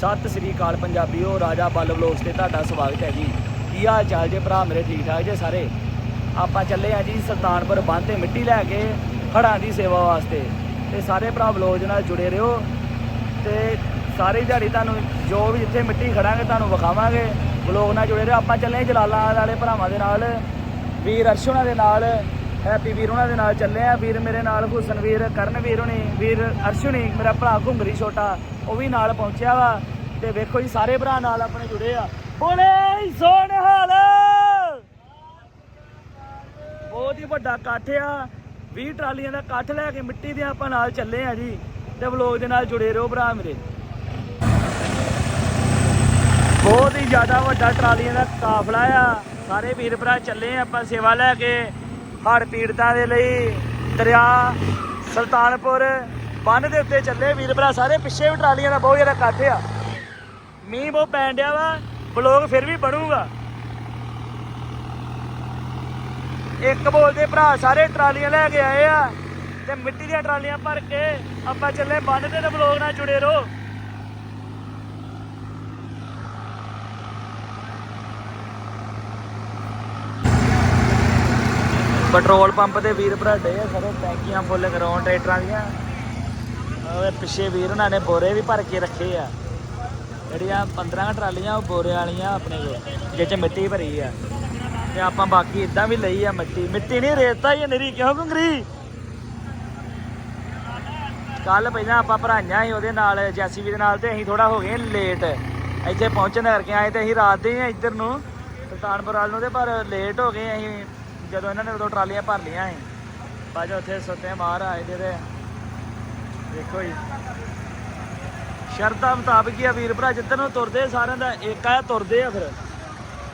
ਸਤਿ ਸ੍ਰੀ ਅਕਾਲ ਪੰਜਾਬੀਓ, ਰਾਜਾ ਬੱਲ ਵਲੋਗਸ ਤੇ ਤੁਹਾਡਾ ਸਵਾਗਤ ਹੈ ਜੀ। ਕੀ ਹਾਲ ਚਾਲ ਜੇ ਭਰਾ ਮੇਰੇ ਠੀਕ ਠਾਕ ਜੇ ਸਾਰੇ? ਆਪਾਂ ਚੱਲੇ ਆ ਜੀ ਸੁਲਤਾਨਪੁਰ ਬੰਨ੍ਹ ਤੇ ਮਿੱਟੀ ਲੈ ਕੇ ਹੜਾਂ ਦੀ ਸੇਵਾ ਵਾਸਤੇ। ਤੇ ਸਾਰੇ ਭਰਾ ਵਲੋਗ ਨਾਲ ਜੁੜੇ ਰਹੋ। ਤੇ ਸਾਰੀ ਦਿਹਾੜੀ ਤੁਹਾਨੂੰ ਜੋ ਵੀ ਜਿੱਥੇ ਮਿੱਟੀ ਖੜਾਂਗੇ ਤੁਹਾਨੂੰ ਵਿਖਾਵਾਂਗੇ। ਬਲੋਗ ਨਾਲ ਜੁੜੇ ਰਹੋ। ਆਪਾਂ ਚੱਲੇ ਜਲਾਲਾਬਾਦ ਵਾਲੇ ਭਰਾਵਾਂ ਦੇ ਨਾਲ, ਵੀਰ ਅਰਸ਼ ਉਹਨਾਂ ਦੇ ਨਾਲ ਹੈਪੀ ਵੀਰ ਉਹਨਾਂ ਦੇ ਨਾਲ ਚੱਲੇ ਆ। ਵੀਰ ਮੇਰੇ ਨਾਲ ਹੁਸਨ ਵੀਰ, ਕਰਨ ਵੀਰ ਹੁਣੀ, ਵੀਰ ਅਰਸ਼ ਹੁਣੀ, ਮੇਰਾ ਭਰਾ ਘੁੰਗਰੀ ਛੋਟਾ, ਉਹ ਵੀ ਨਾਲ ਪਹੁੰਚਿਆ ਵਾ। ਤੇ ਵੇਖੋ ਜੀ, ਸਾਰੇ ਭਰਾ ਨਾਲ ਆਪਣੇ ਜੁੜੇ ਆ। ਬੋਲੇ ਸੋਨਹਾਲ ਬਹੁਤ ਹੀ ਵੱਡਾ ਇਕੱਠ ਆ। 20 ਟਰਾਲੀਆਂ ਦਾ ਇਕੱਠ ਲੈ ਕੇ ਮਿੱਟੀ ਦੇ ਆਪਾਂ ਨਾਲ ਚੱਲੇ ਆ ਜੀ। ਤੇ ਵਲੋਗ ਦੇ ਨਾਲ ਜੁੜੇ ਰਹੋ ਭਰਾ ਮੇਰੇ। ਬਹੁਤ ਹੀ ਜ਼ਿਆਦਾ ਵੱਡਾ ਟਰਾਲੀਆਂ ਦਾ ਕਾਫਲਾ ਆ। ਸਾਰੇ ਵੀਰ ਭਰਾ ਚੱਲੇ ਆ, ਆਪਾਂ ਸੇਵਾ ਲੈ ਕੇ। ਹੜ੍ਹ ਪੀੜਤਾਂ ਦੇ ਲਈ ਦਰਿਆ, ਸੁਲਤਾਨਪੁਰ ਬੰਨ ਦੇ ਉੱਤੇ ਚੱਲੇ। ਵੀਰ ਭਰਾ, ਸਾਰੇ ਪਿੱਛੇ ਵੀ ਟਰਾਲੀਆਂ ਦਾ ਬਹੁਤ ਜ਼ਿਆਦਾ ਇਕੱਠ ਆ। ਮੀਂਹ ਬਹੁਤ ਪੈਣ ਡਿਆ ਵਾ, ਬਲੌਗ ਫਿਰ ਵੀ ਬਣੂਗਾ। ਇੱਕ ਬੋਲਦੇ ਭਰਾ, ਸਾਰੇ ਟਰਾਲੀਆਂ ਲੈ ਕੇ ਆਏ ਆ ਤੇ ਮਿੱਟੀ ਦੀਆਂ ਟਰਾਲੀਆਂ ਭਰ ਕੇ ਆਪਾਂ ਚੱਲੇ। ਬੰਨ ਤੇ ਬਲੌਗ ਨਾਲ ਜੁੜੇ ਰਹੋ। ਪੈਟਰੋਲ ਪੰਪ ਤੇ ਵੀਰ ਭਰਾਡੇ ਆ, ਸਾਰੇ ਟੈਂਕੀਆਂ ਫੁੱਲ ਕਰਾਉਣ ਟਰੈਕਟਰਾਂ ਦੀਆਂ। ਉਹਦੇ ਪਿੱਛੇ ਵੀਰ ਉਹਨਾਂ ਨੇ ਬੋਰੇ ਵੀ ਭਰ ਕੇ ਰੱਖੇ ਆ। ਜਿਹੜੀਆਂ 15 ਟਰਾਲੀਆਂ ਉਹ ਬੋਰੇ ਵਾਲੀਆਂ ਆਪਣੇ ਕੋਲ, ਜਿਹ ਚ ਮਿੱਟੀ ਭਰੀ ਆ। ਤੇ ਆਪਾਂ ਬਾਕੀ ਇਦਾਂ ਵੀ ਲਈ ਆ ਮਿੱਟੀ। ਮਿੱਟੀ ਨਹੀਂ, ਰੇਤਾ ਹੀ ਆ ਕਿਉਂ ਗੁੰਗਰੀ ਕੱਲ ਪਹਿਲਾਂ ਆਪਾਂ ਭਰਾਈਆਂ ਸੀ ਉਹਦੇ ਨਾਲ ਜੈਸੀਬੀ ਦੇ ਨਾਲ ਤੇ ਅਸੀਂ ਥੋੜਾ ਹੋ ਗਏ ਲੇਟ ਇੱਥੇ ਪਹੁੰਚਣ ਕਰਕੇ ਆਏ ਤੇ ਅਸੀਂ ਰਾਤ ਦੇ ਆ ਇੱਧਰ ਨੂੰ, ਸੁਲਤਾਨਪੁਰ ਵੱਲ ਨੂੰ ਤੇ ਪਰ ਲੇਟ ਹੋ ਗਏ ਅਸੀਂ। ਜਦੋਂ ਇਹਨਾਂ ਨੇ ਉਦੋਂ ਟਰਾਲੀਆਂ ਭਰ ਲੀਆਂ ਸੀ ਬਾਅਦ ਉੱਥੇ ਸੁੱਤੇ ਬਾਹਰ ਆਏ ਦੇ ਦੇਖੋ ਜੀ। ਸ਼ਰਤਾਂ ਮੁਤਾਬਕ ਹੀ ਆ ਵੀਰ ਭਰਾ ਜਿੱਧਰ ਨੂੰ ਤੁਰਦੇ ਸਾਰਿਆਂ ਦਾ ਇੱਕ ਆ, ਤੁਰਦੇ ਆ ਫਿਰ।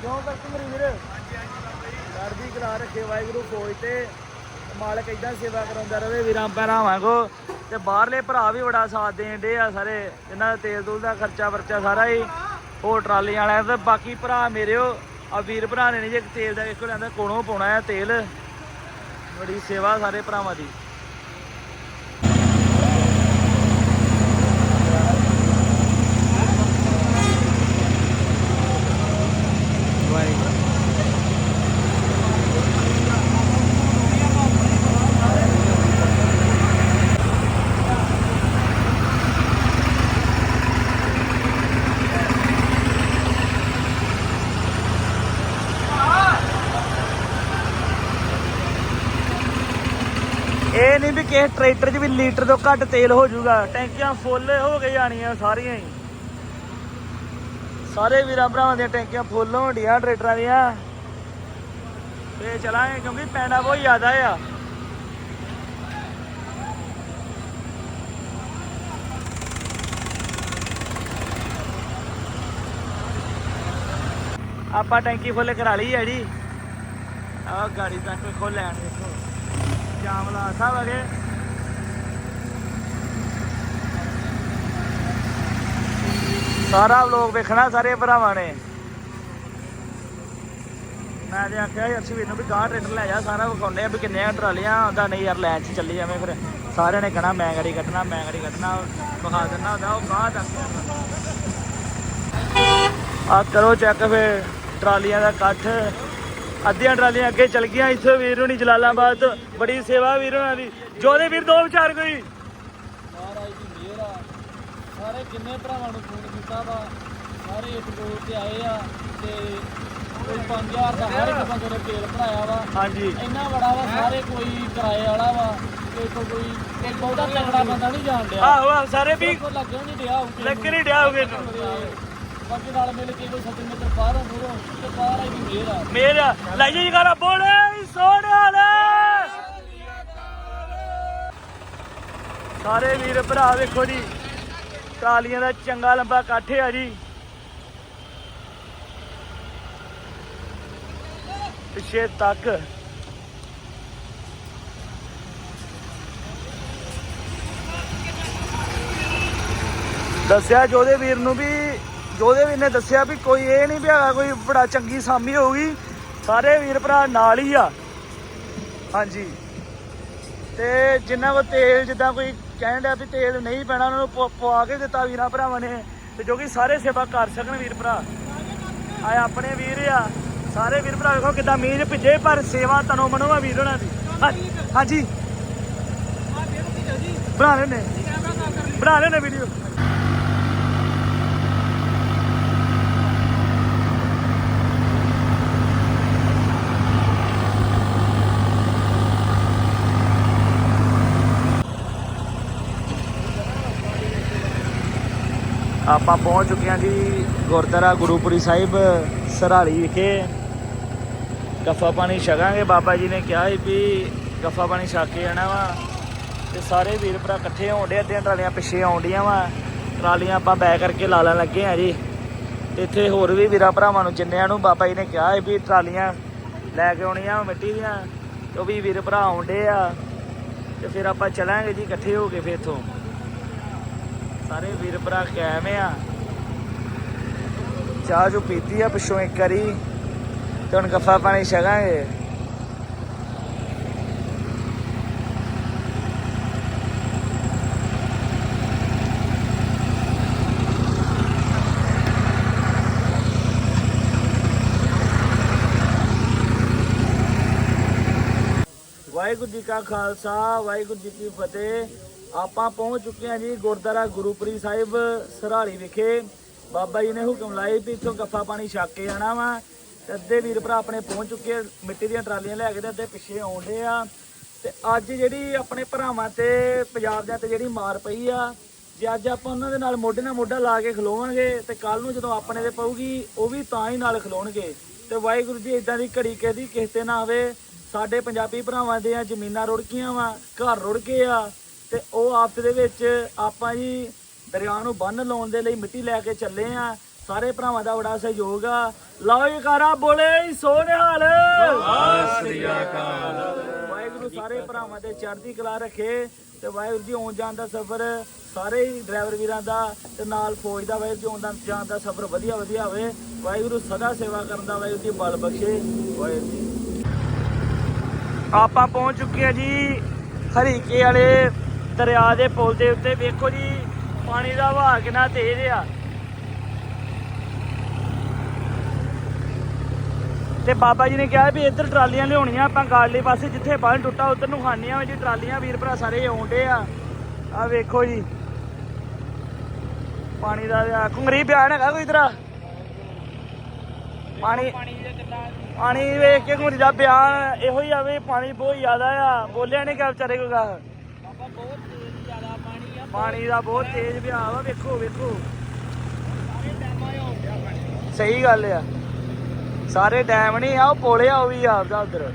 ਕਿਉਂ ਕਰਕੇ ਮੇਰੀ ਵੀਰ? ਲੜਦੀ ਕਲਾ ਰੱਖੇ, ਵਾਹਿਗੁਰੂ ਫੌਜ ਤੇ ਮਾਲਕ ਇਦਾਂ ਸੇਵਾ ਕਰਾਉਂਦਾ ਰਵੇ ਵੀਰਾਂ ਭਰਾਵਾਂ ਕੋ ਤੇ ਬਾਹਰਲੇ ਭਰਾ ਵੀ ਬੜਾ ਸਾਥ ਦੇਣ ਡੇ ਆ ਸਾਰੇ ਇਹਨਾਂ ਦਾ ਤੇਲ ਤੂਲ ਦਾ ਖਰਚਾ ਵਰਚਾ ਸਾਰਾ ਹੀ, ਹੋਰ ਟਰਾਲੀਆਂ ਵਾਲਿਆਂ ਤੇ ਬਾਕੀ ਭਰਾ ਮੇਰੇ ਉਹ ਆ ਵੀਰ ਭਰਾ ਨੇ ਜੇ ਤੇਲ ਦਾ ਇੱਕੋ ਲੈਂਦਾ ਕੋਣੋਂ ਪਾਉਣਾ ਹੈ ਤੇਲ। ਬੜੀ ਸੇਵਾ ਸਾਰੇ ਭਰਾਵਾਂ ਦੀ ਵਾਹਿਗੁਰੂ ਇਹ ਨਹੀਂ ਵੀ ਕਿਸੇ ਟਰੈਕਟਰ 'ਚ ਵੀ ਲੀਟਰ ਤੋਂ ਘੱਟ ਤੇਲ ਹੋ ਜਾਊਗਾ। ਟੈਂਕੀਆਂ ਫੁੱਲ ਹੋ ਕੇ ਜਾਣੀਆਂ ਸਾਰੀਆਂ ਹੀ। ਸਾਰੇ ਵੀਰਾਂ ਭਰਾਵਾਂ ਦੀਆਂ ਟੈਂਕੀਆਂ ਫੁੱਲ ਹੋਣ ਟਰੈਕਟਰਾਂ ਦੀਆਂ। ਤੇ ਚਲਾਂਗੇ ਕਿਉਂਕਿ ਪੈਣਾ ਬਹੁਤ ਜ਼ਿਆਦਾ ਆ। ਆਪਾਂ ਟੈਂਕੀ ਫੁੱਲ ਕਰਾ ਲਈ ਹੈ ਜੀ ਆਹ ਗਾੜੀ ਤੱਕ ਖੋਲ ਲੈਣ ਦੇਖੋ। ਜਾਮ ਲਾ ਸਾਹਿਬ ਅਗੇ ਸਾਰਾ ਵਲੋਗ ਵੇਖਣਾ ਸਾਰੇ ਭਰਾਵਾਂ ਨੇ। ਮੈਂ ਜੇ ਆਖਿਆ ਸੀ ਅਰਸ਼ਵੀਰ ਨੂੰ ਵੀ ਗਾਹ ਟ੍ਰੇਨਰ ਲੈ ਜਾ, ਸਾਰਾ ਵਿਖਾਉਂਦੇ ਆ ਵੀ ਕਿੰਨੀਆਂ ਟਰਾਲੀਆਂ, ਉਹਦਾ ਨਹੀਂ ਯਾਰ ਲੈਣ ਚ ਚੱਲੀ ਜਾਵੇਂ ਫਿਰ। ਸਾਰਿਆਂ ਨੇ ਕਹਣਾ, ਮੈਂ ਗੜੀ ਕੱਢਣਾ, ਮੈਂ ਗੜੀ ਕੱਢਣਾ, ਵਿਖਾ ਦਿੰਦਾ ਹੁੰਦਾ, ਉਹ ਗਾਹ ਆ ਕਰੋ ਚੈੱਕ ਫੇ ਟਰਾਲੀਆਂ ਦਾ ਇਕੱਠ। ਅੱਧੀਆਂ ਟਰਾਲੀਆਂ ਅੱਗੇ ਚੱਲ ਗਈਆਂ, ਇੱਥੇ ਵੀਰ ਹੁਣੀ ਜਲਾਲਾਬਾਦ ਤੋਂ ਬੜੀ ਸੇਵਾ ਵੀਰ ਹੁਣਾਂ ਦੀ। ਜੋਦੇ ਵੀਰ, ਦੋ ਵਿਚਾਰ ਕੋਈ। ਮਹਾਰਾਜ ਦੀ ਮਿਹਰ ਆ। ਸਾਰੇ ਕਿੰਨੇ ਭਰਾਵਾਂ ਨੂੰ ਫੋਨ ਕੀਤਾ ਵਾ ਸਾਰੇ ਇੱਕ ਦੋ ਤੇ ਆਏ ਆ ਤੇ ਕੋਈ 5000 ਦਾ ਹਰ ਇੱਕ ਬੰਦੇ ਨੇ ਤੇਲ ਭਰਾਇਆ ਵਾ। ਹਾਂਜੀ। ਇੰਨਾ ਬੜਾ ਵਾ ਸਾਰੇ ਕੋਈ ਕਿਰਾਏ ਵਾਲਾ ਵਾ ਤੇ ਕੋਈ ਕੋਈ ਕੋਈ ਬਹੁਤਾ ਤਗੜਾ ਬੰਦਾ ਨਹੀਂ ਜਾਣ ਡਿਆ। ਆਹੋ ਆਹੋ ਸਾਰੇ ਵੀ ਕੋਈ ਲੱਗਣ ਨਹੀਂ ਡਿਆ ਹੋਊ ਲੱਗ ਨਹੀਂ ਡਿਆ ਹੋਗੇ ਬਾਕੀ ਨਾਲ ਮਿਲ ਕੇ ਕੋਈ ਸੱਜਣ ਮਿੱਤਰ ਬਾਹਰੋਂ ਦੂਰੋਂ ਤੇ ਮਹਾਰਾਜ ਦੀ ਮਿਹਰ ਆ। ਮੇਰਾ ਲਾਈਏ ਜਗਾਰਾ ਬੋਲੇ ਸੋਹਣਾਲ ਸਾਰੇ ਵੀਰ ਭਰਾ ਵੇਖੋ ਜੀ। ਟਰਾਲੀਆਂ ਦਾ ਚੰਗਾ ਲੰਬਾ ਇਕੱਠ ਆ ਜੀ। ਪਿੱਛੇ ਤੱਕ। ਦੱਸਿਆ ਜੋਦੇ ਵੀਰ ਨੂੰ ਵੀ ਜੋਦੇ ਵੀਰ ਨੇ ਦੱਸਿਆ ਵੀ ਕੋਈ ਇਹ ਨਹੀਂ ਵੀ ਹੈਗਾ ਕੋਈ ਬੜਾ ਚੰਗੀ ਸਾਮੀ ਹੋਊਗੀ। ਸਾਰੇ ਵੀਰ ਭਰਾ ਨਾਲ ਹੀ ਆ। ਹਾਂਜੀ। ਤੇ ਜਿੰਨਾ ਕੋ ਤੇਲ ਜਿੱਦਾਂ ਕੋਈ ਕਹਿਣ ਡਿਆ ਵੀ ਤੇਲ ਨਹੀਂ ਪੈਣਾ ਉਹਨਾਂ ਨੂੰ ਪਵਾ ਕੇ ਦਿੱਤਾ ਵੀਰਾਂ ਭਰਾਵਾਂ ਨੇ ਤੇ ਜੋ ਕਿ ਸਾਰੇ ਸੇਵਾ ਕਰ ਸਕਣ ਵੀਰ ਭਰਾ। ਆਏ ਆਪਣੇ ਵੀਰ ਆ ਸਾਰੇ ਵੀਰ ਭਰਾ ਵੇਖੋ ਕਿਦਾਂ ਮੀਂਹ 'ਚ ਭਿੱਜੇ ਪਰ ਸੇਵਾ ਤਨੋ ਮਨੋ ਆ ਵੀਰ ਹੋਣਾ ਦੀ। ਹਾਂਜੀ। ਬਣਾ ਲੈਣੇ ਬਣਾ ਲੈਣੇ ਵੀਡੀਓ। ਆਪਾਂ ਪਹੁੰਚ ਚੁੱਕੇ ਹਾਂ ਜੀ ਗੁਰਦੁਆਰਾ ਗੁਰੂਪੁਰੀ ਸਾਹਿਬ, ਸਰਾਲੀ ਵਿਖੇ। ਗੱਫਾ ਪਾਣੀ ਛਕਾਂਗੇ, ਬਾਬਾ ਜੀ ਨੇ ਕਿਹਾ ਸੀ ਵੀ ਗੱਫਾ ਪਾਣੀ ਛਕ ਕੇ ਆਣਾ ਵਾ। ਤੇ ਸਾਰੇ ਵੀਰ ਭਰਾ ਇਕੱਠੇ ਹੋਣ ਡੇ ਅੱਧੀਆਂ ਟਰਾਲੀਆਂ ਪਿੱਛੇ ਆਉਂਦੀਆਂ ਵਾ। ਟਰਾਲੀਆਂ ਆਪਾਂ ਬੈ ਕਰਕੇ ਲਾ ਲੈਣ ਲੱਗੇ ਆ ਜੀ। ਤੇ ਇੱਥੇ ਹੋਰ ਵੀ ਵੀਰਾਂ ਭਰਾਵਾਂ ਨੂੰ, ਜਿੰਨਿਆਂ ਨੂੰ ਬਾਬਾ ਜੀ ਨੇ ਕਿਹਾ ਸੀ ਵੀ ਟਰਾਲੀਆਂ ਲੈ ਕੇ ਆਉਣੀਆਂ ਮਿੱਟੀ ਦੀਆਂ ਉਹ ਵੀ ਵੀਰ ਭਰਾ ਆਉਂਦੇ ਆ। ਤੇ ਫਿਰ ਆਪਾਂ ਚਲਾਂਗੇ ਜੀ ਇਕੱਠੇ ਹੋ ਕੇ ਫਿਰ ਇੱਥੋਂ। ਸਾਰੇ ਵੀਰ ਭਰਾ ਕਾਇਮ ਆ। ਚਾਹ ਜੋ ਪੀਤੀ ਆ ਪਿੱਛੋਂ ਇੱਕ ਵਾਰੀ, ਤੇ ਹੁਣ ਗੱਫਾ ਪਾਣੀ ਛਕਾਂਗੇ। ਵਾਹਿਗੁਰੂ ਜੀ ਕਾ ਖਾਲਸਾ, ਵਾਹਿਗੁਰੂ ਜੀ ਕੀ ਫਤਿਹ। ਆਪਾਂ ਪਹੁੰਚ ਚੁੱਕੇ ਹਾਂ ਜੀ ਗੁਰਦੁਆਰਾ ਗੁਰੂਪੁਰੀ ਸਾਹਿਬ ਸਰਾਲੀ ਵਿਖੇ। ਬਾਬਾ ਜੀ ਨੇ ਹੁਕਮ ਲਾਏ ਵੀ ਇੱਥੋਂ ਗੱਫਾ ਪਾਣੀ ਛੱਕ ਕੇ ਆਣਾ ਵਾ। ਤੇ ਅੱਧੇ ਵੀਰ ਭਰਾ ਆਪਣੇ ਪਹੁੰਚ ਚੁੱਕੇ ਆ, ਮਿੱਟੀ ਦੀਆਂ ਟਰਾਲੀਆਂ ਲੈ ਕੇ ਤੇ ਅੱਧੇ ਪਿੱਛੇ ਆਉਂਦੇ ਆ। ਤੇ ਅੱਜ ਜਿਹੜੀ ਆਪਣੇ ਭਰਾਵਾਂ ਤੇ ਪੰਜਾਬ ਦੇ ਤੇ ਜਿਹੜੀ ਮਾਰ ਪਈ ਆ ਜੇ ਅੱਜ ਆਪਾਂ ਉਹਨਾਂ ਦੇ ਨਾਲ ਮੋਢੇ ਨਾਲ ਮੋਢਾ ਲਾ ਕੇ ਖਲੋਵਾਂਗੇ ਤੇ ਕੱਲ ਨੂੰ ਜਦੋਂ ਆਪਣੇ ਤੇ ਪਊਗੀ ਉਹ ਵੀ ਤਾਂ ਹੀ ਨਾਲ ਖਲੋਣਗੇ। ਤੇ ਵਾਹਿਗੁਰੂ ਜੀ ਇਦਾਂ ਦੀ ਘੜੀ ਕਿਸੇ ਦੀ ਕਿਸੇ ਤੇ ਨਾ ਆਵੇ। ਸਾਡੇ ਪੰਜਾਬੀ ਭਰਾਵਾਂ ਦੇ ਆ ਜ਼ਮੀਨਾਂ ਰੁੜ ਗਈਆਂ ਵਾ ਘਰ ਰੁੜ ਗਏ ਆ। ਤੇ ਉਹ ਆਪਸ ਦੇ ਵਿੱਚ ਆਪਾਂ ਜੀ ਦਰਿਆ ਨੂੰ ਬੰਨ ਲਾਉਣ ਦੇ ਲਈ ਮਿੱਟੀ ਲੈ ਕੇ ਚੱਲੇ ਆ। ਸਾਰੇ ਭਰਾਵਾਂ ਦਾ ਬੜਾ ਸਹਿਯੋਗ ਆ। ਲਓ ਜੀ ਕਾਰਾ ਬੋਲੇ ਸੋਨਿਹਾਲ ਵਾਹਿਗੁਰੂ ਸਾਰੇ ਭਰਾਵਾਂ ਦੇ ਚੜ੍ਹਦੀ ਕਲਾ ਰੱਖੇ ਤੇ ਵਾਹਿਗੁਰੂ ਜੀ ਆਉਣ ਜਾਣ ਦਾ ਸਫ਼ਰ ਸਾਰੇ ਹੀ ਡਰਾਈਵਰ ਵੀਰਾਂ ਦਾ ਤੇ ਨਾਲ ਫੌਜ ਦਾ ਵਾਹਿਗੁਰੂ ਜੀ ਆਉਣ ਦਾ ਜਾਣ ਦਾ ਸਫ਼ਰ ਵਧੀਆ ਵਧੀਆ ਹੋਵੇ। ਵਾਹਿਗੁਰੂ ਸਦਾ ਸੇਵਾ ਕਰਨ ਦਾ ਵਾਹਿਗੁਰੂ ਜੀ ਬਲ ਬਖਸ਼ੇ। ਵਾਹਿਗੁਰੂ ਜੀ। ਆਪਾਂ ਪਹੁੰਚ ਚੁੱਕੇ ਆ ਜੀ ਹਰੀਕੇ ਵਾਲੇ ਦਰਿਆ ਦੇ ਪੁਲ ਦੇ ਉੱਤੇ ਵੇਖੋ ਜੀ, ਪਾਣੀ ਦਾ ਵਹਾਅ ਕਿੰਨਾ ਤੇਜ਼ ਆ। ਤੇ ਬਾਬਾ ਜੀ ਨੇ ਕਿਹਾ ਵੀ ਇੱਧਰ ਟਰਾਲੀਆਂ ਲਿਆਉਣੀਆਂ, ਆਪਾਂ ਗਾੜਲੇ ਪਾਸੇ ਜਿੱਥੇ ਬੰਨ ਟੁੱਟਾ, ਉਧਰ ਨੂੰ ਖਾਣੀਆਂ ਵਾ ਟਰਾਲੀਆਂ, ਵੀਰ ਭਰਾ ਸਾਰੇ ਆਉਂਦੇ ਆ। ਆ ਵੇਖੋ ਜੀ। ਪਾਣੀ ਦਾ ਆ ਬਿਆਨ ਹੈਗਾ ਕੋਈ ਇਧਰ ਪਾਣੀ ਪਾਣੀ ਵੇਖ ਕੇ ਘੁੰਗਰੀ ਦਾ ਬਿਆਨ ਇਹੋ ਹੀ ਆਵੇ ਪਾਣੀ ਬਹੁਤ ਜ਼ਿਆਦਾ ਆ। ਬੋਲਿਆ ਨਹੀਂ ਕਿ ਵਿਚਾਰੇ ਕੋਈ ਗਾ ਬਾਬਾ ਬਹੁਤ ਤੇਜ਼ ਜ਼ਿਆਦਾ ਪਾਣੀ ਦਾ ਬਹੁਤ ਤੇਜ਼ ਵਿਹਾਅ ਵਾ, ਵੇਖੋ ਵੇਖੋ। ਸਹੀ ਗੱਲ ਆ। ਸਾਰੇ ਡੈਮ ਨਹੀਂ ਆ, ਉਹ ਪੁਲ ਆ, ਉਹ ਵੀ ਆਪਦਾ ਆ ਡੈਮ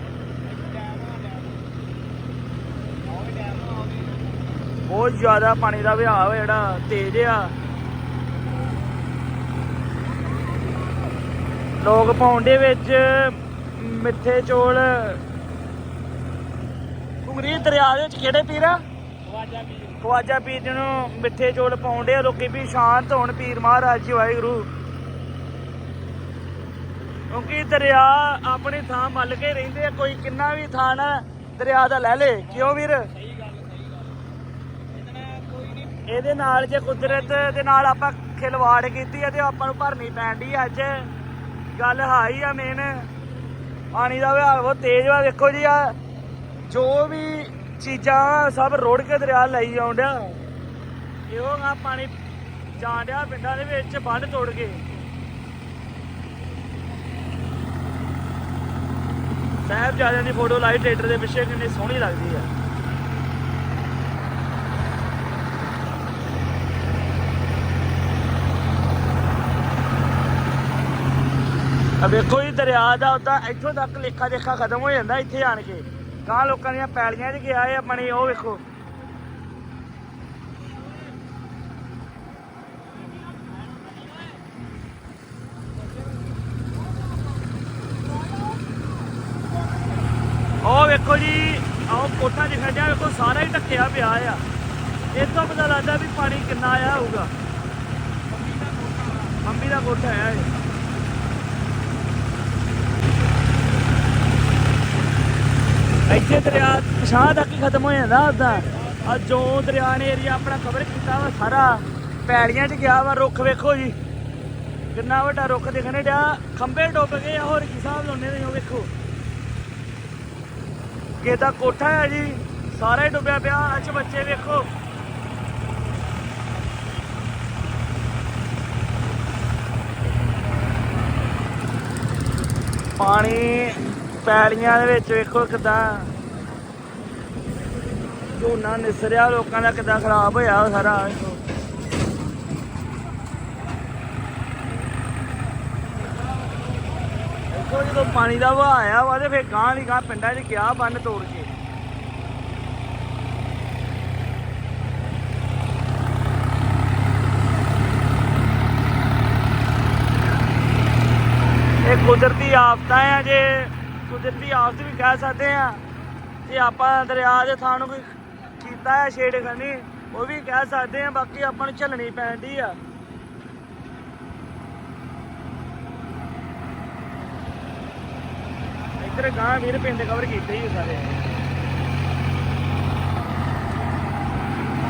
ਆਹ ਬਹੁਤ ਜ਼ਿਆਦਾ ਪਾਣੀ ਦਾ ਵਹਾਅ ਜਿਹੜਾ, ਤੇਜ਼ ਆ। ਲੋਕ ਪੌਂਡੇ ਵਿੱਚ ਮਿੱਠੇ ਚੋਲ। ਘੁੰਗਰੀ ਦਰਿਆ ਦੇ ਵਿੱਚ ਕਿਹੜੇ ਪੀਰ ਵਾਜਾ ਵੀ ਖਵਾਜਾ ਪੀਰ ਜੀ ਨੂੰ ਮਿੱਠੇ ਚੋਲ ਪਾਉਂਦੇ ਆ, ਲੋਕੀ ਵੀ ਸ਼ਾਂਤ ਹੋਣ ਪੀਰ ਮਹਾਰਾਜ ਜੀ, ਵਾਹਿਗੁਰੂ। ਕਿਉਂਕਿ ਦਰਿਆ ਆਪਣੀ ਥਾਂ ਮੱਲ ਕੇ ਰਹਿੰਦੇ ਆ, ਕੋਈ ਕਿੰਨਾ ਵੀ ਥਾਂ ਨਾ ਦਰਿਆ ਦਾ ਲੈ ਲੇ। ਕਿਉਂ ਵੀਰ? ਇਹਦੇ ਨਾਲ ਜੇ ਕੁਦਰਤ ਦੇ ਨਾਲ ਆਪਾਂ ਖਿਲਵਾੜ ਕੀਤੀ ਹੈ ਤੇ ਆਪਾਂ ਨੂੰ ਭਰਨੀ ਪੈਂਦੀ ਅੱਜ। ਗੱਲ ਹਾਈ ਆ ਮੇਨ ਪਾਣੀ ਦਾ ਵਿਹਾਰ ਬਹੁਤ ਤੇਜ਼ ਵਾ, ਵੇਖੋ ਜੀ ਆ। ਜੋ ਵੀ ਚੀਜ਼ਾਂ ਸਭ ਰੋੜ ਕੇ ਦਰਿਆ ਲਈ ਆਉਂਦਿਆ ਇਹੋ ਆ ਪਾਣੀ ਜਾਣ ਡਿਆ ਪਿੰਡਾਂ ਦੇ ਵਿੱਚ ਬੰਨ ਤੋੜ ਕੇ। ਸਾਹਿਬ ਦੀ ਫੋਟੋ ਲਾਈ ਟਰੈਕਟਰ ਦੇ ਪਿੱਛੇ ਕਿੰਨੀ ਸੋਹਣੀ ਲੱਗਦੀ ਹੈ ਆ ਵੇਖੋ ਜੀ, ਦਰਿਆ ਦਾ ਉਦਾਂ ਇੱਥੋਂ ਤੱਕ ਲੇਖਾ ਦੇਖਾ ਖਤਮ ਹੋ ਜਾਂਦਾ ਇੱਥੇ ਆਣ ਕੇ। ਗਾਂ ਲੋਕਾਂ ਦੀਆਂ ਪੈਲੀਆਂ 'ਚ ਗਿਆ ਇਹ ਪਾਣੀ ਉਹ ਵੇਖੋ। ਉਹ ਵੇਖੋ ਜੀ, ਆਹ ਕੋਠਾ ਦਿਖਾ ਜਾ ਵੇਖੋ, ਸਾਰਾ ਹੀ ਢੱਕਿਆ ਪਿਆ ਆ। ਇਹ ਤੋਂ ਪਤਾ ਲੱਗਦਾ ਵੀ ਪਾਣੀ ਕਿੰਨਾ ਆਇਆ ਹੋਊਗਾ। ਮੰਮੀ ਦਾ ਕੋਠਾ। ਹੈ ਇੱਥੇ ਦਰਿਆ ਪਛਾਹ ਤੱਕ ਹੀ ਖਤਮ ਹੋ ਜਾਂਦਾ ਉਦਾਂ ਆ ਜੋ ਦਰਿਆ ਨੇ ਏਰੀਆ ਆਪਣਾ ਕਵਰ ਕੀਤਾ ਵਾ ਸਾਰਾ, ਪੈੜੀਆਂ 'ਚ ਗਿਆ ਵਾ ਰੁੱਖ ਵੇਖੋ ਜੀ। ਕਿੰਨਾ ਵੱਡਾ ਰੁੱਖ ਦਿਖਣੇ ਡਿਆ, ਖੰਭੇ ਡੁੱਬ ਗਏ ਆ, ਹੋਰ ਕੀ ਹਿਸਾਬ ਲਾਉਣੇ ਨੇ ਉਹ ਵੇਖੋ। ਕਿਹਦਾ ਕੋਠਾ ਹੈ ਜੀ, ਸਾਰਾ ਹੀ ਡੁੱਬਿਆ ਪਿਆ ਅੱਜ ਬੱਚੇ ਵੇਖੋ। ਪਾਣੀ ਪੈਲੀਆਂ ਦੇ ਵਿੱਚ ਵੇਖੋ ਕਿਦਾਂ। ਝੋਨਾ ਨਿਸਰਿਆ, ਲੋਕਾਂ ਦਾ ਕਿਦਾਂ ਖਰਾਬ ਹੋਇਆ ਸਾਰਾ। ਦੇਖੋ ਜਦੋਂ ਪਾਣੀ ਦਾ ਵਹਾਅ ਆਇਆ ਵਾ ਤੇ ਫੇਰ ਗਾਂ ਦੀ ਗਾਂ ਪਿੰਡਾਂ 'ਚ ਗਿਆ ਬੰਨ ਤੋੜ ਕੇ। ਇਹ ਕੁਦਰਤੀ ਆਫਤਾਂ ਆ ਜੇ। ਕੁਦਰਤੀ ਆਫਤ ਵੀ ਕਹਿ ਸਕਦੇ ਆ ਤੇ ਆਪਾਂ ਦਰਿਆ ਦੇ ਥਾਂ ਨੂੰ ਕੋਈ ਕੀਤਾ ਹੈ ਛੇੜਖਾਨੀ ਉਹ ਵੀ ਕਹਿ ਸਕਦੇ ਆ ਬਾਕੀ ਆਪਾਂ ਨੂੰ ਝੱਲਣੀ ਪੈਂਦੀ ਆ। ਇੱਧਰ ਗਾਂ ਵੀਰ ਪਿੰਡ ਕਵਰ ਕੀਤੇ ਹੀ ਸਾਰੇ।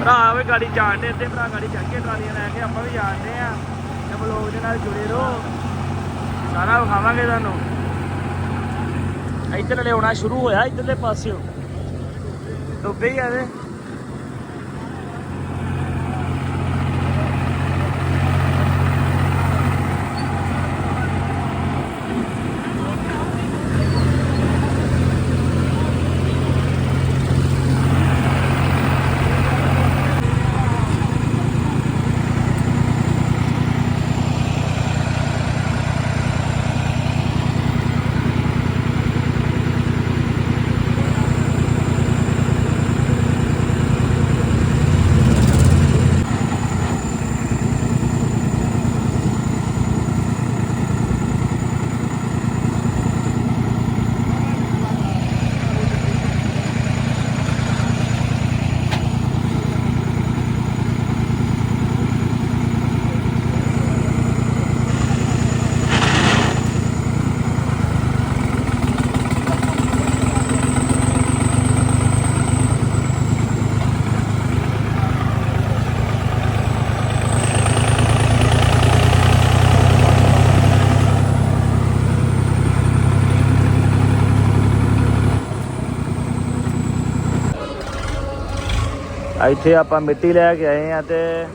ਭਰਾ ਵੀ ਗਾੜੀ ਜਾਣਦੇ ਤੇ ਭਰਾ ਗਾੜੀ ਚੱਕ ਕੇ ਟਰਾਲੀਆਂ ਲੈ ਕੇ ਆਪਾਂ ਵੀ ਜਾਣਦੇ ਆ। ਤੇ ਬਲੌਗ ਦੇ ਨਾਲ ਜੁੜੇ ਰਹੋ। ਸਾਰਾ ਵਿਖਾਵਾਂਗੇ ਤੁਹਾਨੂੰ। ਇੱਧਰ ਲਿਆਉਣਾ ਸ਼ੁਰੂ ਹੋਇਆ ਇੱਧਰਲੇ ਪਾਸਿਓ। ਡੁੱਬੇ ਹੀ ਆ ਇੱਥੇ ਆਪਾਂ ਮਿੱਟੀ ਲੈ ਕੇ ਆਏ ਆ ਤੇ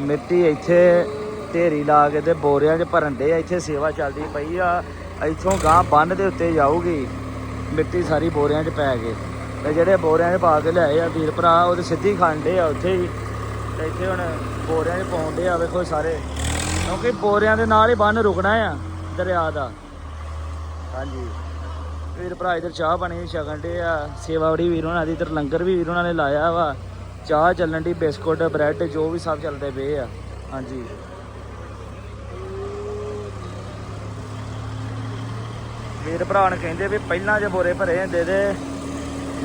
ਮਿੱਟੀ ਇੱਥੇ ਢੇਰੀ ਲਾ ਕੇ ਤੇ ਬੋਰਿਆਂ 'ਚ ਭਰਨ ਦੇ ਆ, ਇੱਥੇ ਸੇਵਾ ਚੱਲਦੀ ਪਈ ਆ, ਇੱਥੋਂ ਗਾਂ ਬੰਨ ਦੇ ਉੱਤੇ ਜਾਊਗੀ, ਮਿੱਟੀ ਸਾਰੀ ਬੋਰਿਆਂ 'ਚ ਪੈ ਕੇ। ਤੇ ਜਿਹੜੇ ਬੋਰਿਆਂ 'ਚ ਪਾ ਕੇ ਲਿਆਏ ਆ ਵੀਰ ਭਰਾ, ਉਹ ਤੇ ਸਿੱਧੀ ਖਾਂਡੇ ਆ ਉੱਥੇ ਹੀ ਤੇ ਇੱਥੇ ਹੁਣ ਬੋਰਿਆਂ 'ਚ ਪਾਉਂਦੇ ਆ, ਵੇਖੋ ਸਾਰੇ। ਕਿਉਂਕਿ ਬੋਰਿਆਂ ਦੇ ਨਾਲ ਹੀ ਬੰਨ ਰੁਕਣਾ ਆ, ਦਰਿਆ ਦਾ। ਹਾਂਜੀ। ਵੀਰ ਭਰਾ ਇਧਰ ਚਾਹ ਪਾਣੀ ਵੀ ਛਕਣ ਡੇ ਆ। ਸੇਵਾ ਬੜੀ ਵੀਰ ਉਹਨਾਂ ਦੀ, ਇਧਰ ਲੰਗਰ ਵੀ ਵੀਰ ਉਹਨਾਂ ਨੇ ਲਾਇਆ ਵਾ। ਚਾਹ ਚੱਲਣ ਦੀ ਬਿਸਕੁਟ, ਬ੍ਰੈਡ, ਜੋ ਵੀ ਸਭ ਚੱਲਦੇ ਪਏ ਆ। ਹਾਂਜੀ। ਵੀਰ ਭਰਾ ਨੇ ਕਹਿੰਦੇ ਵੀ ਪਹਿਲਾਂ ਜੇ ਬੋਰੇ ਭਰੇ ਹੁੰਦੇ ਤੇ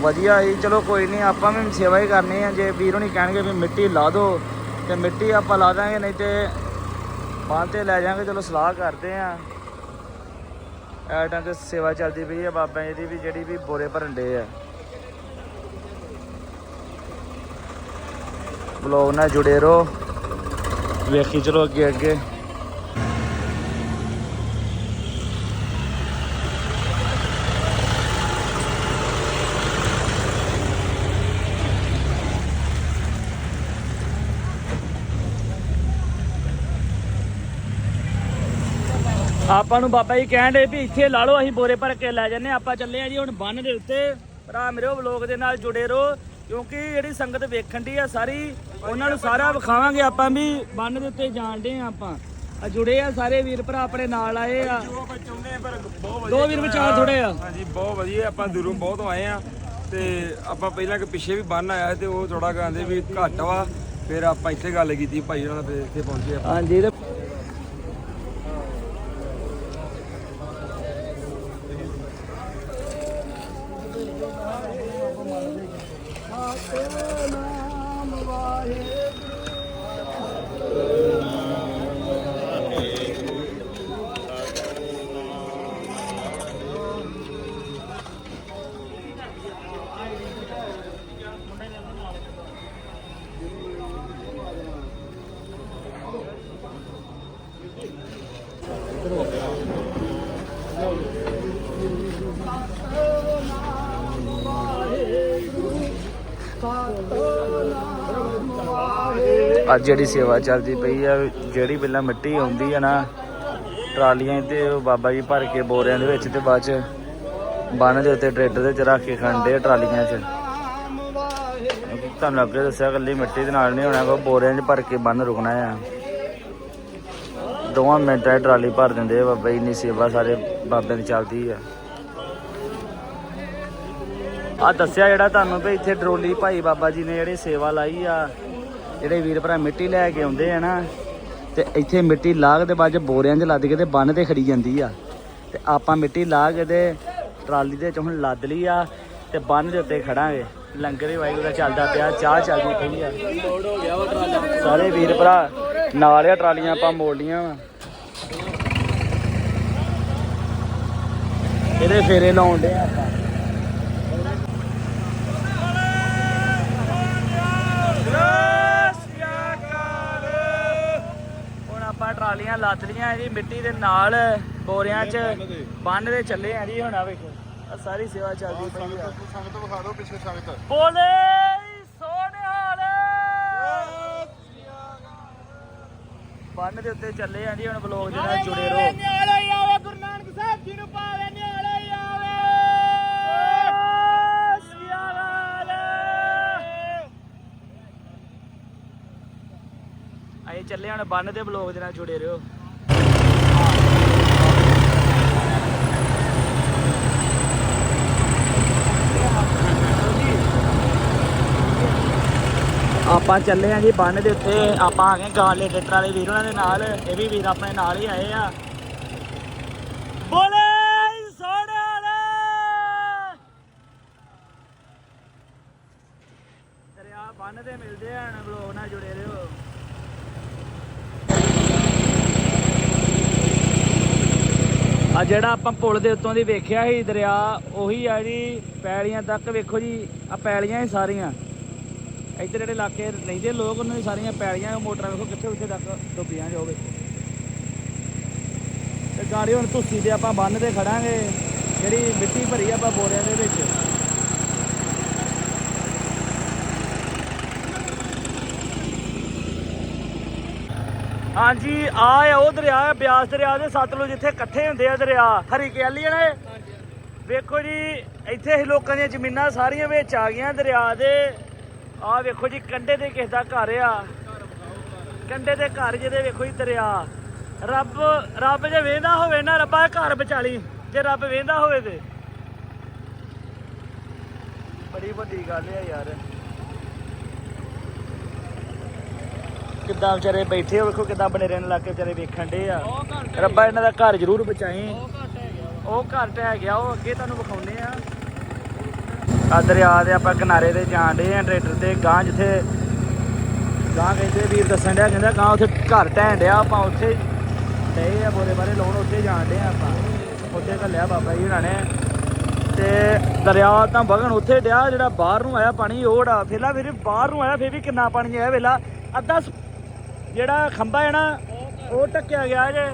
ਵਧੀਆ ਹੀ ਚਲੋ ਕੋਈ ਨਹੀਂ ਆਪਾਂ ਵੀ ਸੇਵਾ ਹੀ ਕਰਨੀ ਆ। ਜੇ ਵੀਰ ਹੋਣੀ ਕਹਿਣਗੇ ਵੀ ਮਿੱਟੀ ਲਾ ਦਿਓ ਤੇ ਮਿੱਟੀ ਆਪਾਂ ਲਾ ਦਾਂਗੇ, ਨਹੀਂ ਤੇ ਬਾਂਹ ਤੇ ਲੈ ਜਾਾਂਗੇ ਚਲੋ ਸਲਾਹ ਕਰਦੇ ਆ। ਐਟਾਂ ਤੇ ਸੇਵਾ ਚੱਲਦੀ ਪਈ ਹੈ ਬਾਬਾ ਜੀ ਦੀ ਵੀ ਜਿਹੜੀ ਵੀ ਬੋਰੇ ਭਰਨ ਦੇ ਆ। ਬਲੌਗ ਨਾਲ ਜੁੜੇ ਰਹੋ। ਵੇਖੀ ਚਲੋ ਅੱਗੇ ਅੱਗੇ ਆਪਾਂ ਨੂੰ ਬਾਬਾ ਜੀ ਕਹਿਣ ਦੇ ਵੀ ਇੱਥੇ ਲਾ ਲਓ ਅਸੀਂ ਬੋਰੇ ਭਰ ਕੇ ਲੈ ਜੰਨੇ ਆਪਾਂ ਚੱਲੇ ਆ ਜੀ ਹੁਣ ਬੰਨ ਦੇ ਉੱਤੇ। ਭਰਾ ਮੇਰੇ ਵਲੋਗ ਦੇ ਨਾਲ ਜੁੜੇ ਰਹੋ ਕਿਉਂਕਿ ਜਿਹੜੀ ਸੰਗਤ ਵੇਖਣ ਦੀ ਆ ਸਾਰੀ ਉਹਨਾਂ ਨੂੰ ਸਾਰਾ ਵਿਖਾਵਾਂਗੇ ਆਪਾਂ ਵੀ ਬੰਨ ਦੇ ਉੱਤੇ ਜਾਣਦੇ ਆ ਆਪਾਂ। ਆ ਜੁੜੇ ਆ ਸਾਰੇ ਵੀਰ ਭਰਾ ਆਪਣੇ ਨਾਲ ਆਏ ਆ। ਦੋ ਵੀਰ ਵਿਚਾਰ ਥੋੜੇ ਆ। ਹਾਂਜੀ ਬਹੁਤ ਵਧੀਆ ਆਪਾਂ ਦੂਰੋਂ ਬਹੁਤ ਆਏ ਆ ਤੇ ਆਪਾਂ ਪਹਿਲਾਂ ਕਿ ਪਿੱਛੇ ਵੀ ਬੰਨ ਆਇਆ ਤੇ ਉਹ ਥੋੜਾ ਕਹਿੰਦੇ ਵੀ ਘੱਟ ਵਾ। ਫਿਰ ਆਪਾਂ ਇੱਥੇ ਗੱਲ ਕੀਤੀ ਭਾਈ ਉਹਨਾਂ ਨਾਲ ਇੱਥੇ ਪਹੁੰਚੇ ਆਪਾਂ। ਹਾਂਜੀ ਤੇ ਅੱਜ ਜਿਹੜੀ ਸੇਵਾ ਚੱਲਦੀ ਪਈ ਆ, ਜਿਹੜੀ ਪਹਿਲਾਂ ਮਿੱਟੀ ਆਉਂਦੀ ਆ ਨਾ, ਟਰਾਲੀਆਂ ਤੇ ਉਹ ਬਾਬਾ ਜੀ ਭਰ ਕੇ ਬੋਰਿਆਂ ਦੇ ਵਿੱਚ ਤੇ ਬਾਅਦ ਚ ਬੰਨ ਦੇ ਉੱਤੇ ਟਰੈਕਟਰ ਦੇ ਚ ਰੱਖ ਕੇ ਖੰਡੇ ਟਰਾਲੀਆਂ 'ਚ। ਤੁਹਾਨੂੰ ਅੱਗੇ ਦੱਸਿਆ ਇਕੱਲੀ ਮਿੱਟੀ ਦੇ ਨਾਲ ਨਹੀਂ ਹੋਣਾ ਕੋ ਬੋਰਿਆਂ 'ਚ ਭਰ ਕੇ ਬੰਨ ਰੁਕਣਾ ਆ। ਦੋਵਾਂ ਮਿੰਟਾਂ 'ਚ ਟਰਾਲੀ ਭਰ ਦਿੰਦੇ ਆ ਬਾਬਾ ਜੀ, ਇੰਨੀ ਸੇਵਾ ਸਾਰੇ ਬਾਬਿਆਂ ਦੀ ਚੱਲਦੀ ਆ। ਆ ਦੱਸਿਆ ਜਿਹੜਾ ਤੁਹਾਨੂੰ ਵੀ ਇੱਥੇ ਟਰੋਲੀ ਭਾਈ ਬਾਬਾ ਜੀ ਨੇ ਜਿਹੜੀ ਸੇਵਾ ਲਾਈ ਆ ਜਿਹੜੇ ਵੀਰ ਭਰਾ ਮਿੱਟੀ ਲੈ ਕੇ ਆਉਂਦੇ ਆ ਨਾ, ਤੇ ਇੱਥੇ ਮਿੱਟੀ ਲਾਹ ਕੇ ਬਾਅਦ ਬੋਰਿਆਂ 'ਚ ਲੱਦ ਕੇ ਤੇ ਬੰਨ ਤੇ ਖੜੀ ਜਾਂਦੀ ਆ। ਤੇ ਆਪਾਂ ਮਿੱਟੀ ਲਾ ਕੇ ਤੇ ਟਰਾਲੀ ਦੇ ਚ ਹੁਣ ਲੱਦ ਲਈ ਆ ਤੇ ਬੰਨ ਦੇ ਉੱਤੇ ਖੜਾਂਗੇ। ਲੰਗਰ ਹੀ ਵਾਹਿਗੁਰੂ ਦਾ ਚੱਲਦਾ ਪਿਆ, ਚਾਹ ਚੱਲਦੀ ਪਈ ਆ। ਲੋਡ ਹੋ ਗਿਆ ਵਾ ਟਰਾਲਾ ਸਾਰੇ ਵੀਰ ਭਰਾ, ਨਾਲ ਆ ਟਰਾਲੀਆਂ ਆਪਾਂ ਮੋੜ ਲੀਆਂ ਵਾ। ਇਹਦੇ ਫੇਰੇ ਲਾਉਣ ਦੇ ਆਪਾਂ ਹੁਣ ਆਪਾਂ ਟਰਾਲੀਆਂ ਲੱਦ ਲੀਆਂ ਜੀ ਮਿੱਟੀ ਦੇ ਨਾਲ ਬੋਰਿਆਂ 'ਚ ਬੰਨ ਦੇ। ਚੱਲੇ ਆ ਜੀ ਹੁਣ ਆ ਵੇਖੋ। ਆ ਸਾਰੀ ਸੇਵਾ ਚੱਲਦੀ ਪਈ ਆ। ਸੰਗਤ ਵਿਖਾ ਦਿਓ ਪਿੱਛੇ ਸੰਗਤ। ਬੋਲੇ ਬੰਨ ਦੇ ਉੱਤੇ ਚੱਲੇ ਆ ਜੀ ਹੁਣ ਬਲੌਗ ਦੇ ਨਾਲ ਜੁੜੇ ਰਹੋ। ਨਿਆਲੇ ਆਵੇ ਗੁਰੂ ਨਾਨਕ ਸਾਹਿਬ ਜੀ ਨੂੰ ਪਾਵੇ ਆਏ ਚੱਲੇ ਹੁਣ, ਬੰਨ ਦੇ ਬਲੌਗ ਦੇ ਨਾਲ ਜੁੜੇ ਰਹੋ। ਆਪਾਂ ਚੱਲੇ ਆਂ ਜੀ ਬੰਨ ਦੇ ਉੱਤੇ, ਆਪਾਂ ਆ ਗਏ ਗਾਲੇ ਟਰੈਕਟਰ ਵਾਲੇ ਵੀਰ ਉਹਨਾਂ ਦੇ ਨਾਲ, ਇਹ ਵੀ ਵੀਰ ਆਪਣੇ ਨਾਲ ਹੀ ਆਏ ਆ ਬੋਲੇ ਸੋਹਣਾਲ ਦਰਿਆ ਬੰਨ ਦੇ ਮਿਲਦੇ ਆ ਬਲੌਗ ਨਾਲ ਜੁੜੇ ਰਹੋ ਆ ਜਿਹੜਾ ਆਪਾਂ ਪੁਲ ਦੇ ਉੱਤੋਂ ਦੀ ਵੇਖਿਆ ਸੀ ਦਰਿਆ, ਉਹੀ ਆ ਜੀ, ਪੈਲੀਆਂ ਤੱਕ ਵੇਖੋ ਜੀ ਆ ਪੈਲੀਆਂ ਹੀ ਸਾਰੀਆਂ। ਇੱਧਰ ਜਿਹੜੇ ਇਲਾਕੇ ਰਹਿੰਦੇ ਲੋਕ, ਉਹਨਾਂ ਦੀ ਸਾਰੀਆਂ ਪੈਲੀਆਂ ਮੋਟਰਾਂ ਵੇਖੋ ਕਿੱਥੇ ਉੱਥੇ ਤੱਕ ਡੁੱਬੀਆਂ ਜੋ ਤੇ ਗਾੜੀ ਹੁਣ ਧੁੱਸੀ ਤੇ ਆਪਾਂ ਬੰਨ ਤੇ ਖੜਾਂਗੇ, ਜਿਹੜੀ ਮਿੱਟੀ ਭਰੀ ਆਪਾਂ ਬੋਰਿਆਂ ਦੇ ਵਿੱਚ। ਹਾਂਜੀ ਆ ਆ ਉਹ ਦਰਿਆ ਆ ਬਿਆਸ ਦਰਿਆ ਦੇ ਸਤਲੁਜ ਜਿੱਥੇ ਇਕੱਠੇ ਹੁੰਦੇ ਆ ਦਰਿਆ। ਹਰੀ ਵਾਲੀ ਨੇ ਵੇਖੋ ਜੀ, ਇੱਥੇ ਹੀ ਲੋਕਾਂ ਦੀਆਂ ਜ਼ਮੀਨਾਂ ਸਾਰੀਆਂ ਵਿੱਚ ਆ ਗਈਆਂ ਦਰਿਆ ਦੇ। ਆ ਵੇਖੋ ਜੀ ਕੰਡੇ ਤੇ ਕਿਸ ਦਾ ਘਰ ਆ। ਕੰਡੇ ਦੇ ਘਰ ਜਿਹਦੇ ਵੇਖੋ ਜੀ, ਦਰਿਆ। ਰੱਬ ਰੱਬ ਜੇ ਵੇਂਦਾ ਹੋਵੇ ਨਾ, ਰੱਬਾ ਇਹ ਘਰ ਬਚਾਲੀ ਜੇ ਰੱਬ ਵੇਂਦਾ ਹੋਵੇ ਤੇ। ਬੜੀ ਵੱਡੀ ਗੱਲ ਹੈ ਯਾਰ। ਕਿੱਦਾਂ ਵਿਚਾਰੇ ਬੈਠੇ ਹੋ ਵੇਖੋ ਕਿੱਦਾਂ ਬਨੇ ਰਹਿਣ ਲੱਗ ਕੇ ਵਿਚਾਰੇ ਵੇਖਣ ਡੇ ਆ। ਉਹ ਰੱਬਾ ਇਹਨਾਂ ਦਾ ਘਰ ਜ਼ਰੂਰ ਬਚਾਈ। ਉਹ ਉਹ ਘਰ ਟਹਿ ਗਿਆ ਉਹ ਅੱਗੇ ਤੁਹਾਨੂੰ ਵਿਖਾਉਨੇ ਆ। ਆ ਦਰਿਆ ਦੇ ਆਪਾਂ ਕਿਨਾਰੇ ਤੇ ਜਾਣ ਡੇ ਆ ਟਰੈਕਟਰ ਤੇ ਗਾਂ ਜਿੱਥੇ ਗਾਂ ਕਹਿੰਦੇ ਵੀਰ ਦੱਸਣ ਡਿਆ ਕਹਿੰਦਾ ਗਾਂ ਉੱਥੇ ਘਰ ਢਹਿਣ ਡਿਆ ਆਪਾਂ ਉੱਥੇ ਡਏ ਆ ਬੋਰੇ ਬਾਰੇ ਲਾਉਣ ਉੱਥੇ ਜਾਣ ਡੇ ਆ ਆਪਾਂ। ਉੱਥੇ ਘੱਲਿਆ ਬਾਬਾ ਜੀ ਹੁਣਾਂ ਨੇ। ਤੇ ਦਰਿਆ ਤਾਂ ਵਗਣ ਉੱਥੇ ਡਿਆ ਜਿਹੜਾ ਬਾਹਰ ਨੂੰ ਆਇਆ ਪਾਣੀ ਉਹੜਾ ਫੇਲਾ ਵੀਰ ਬਾਹਰ ਨੂੰ ਆਇਆ ਫੇਰ ਵੀ ਕਿੰਨਾ ਪਾਣੀ ਆਇਆ ਵੇਲਾ ਅੱਧਾ ਜਿਹੜਾ ਖੰਭਾ ਹੈ ਨਾ, ਉਹ ਟੱਕਿਆ ਗਿਆ ਜੇ।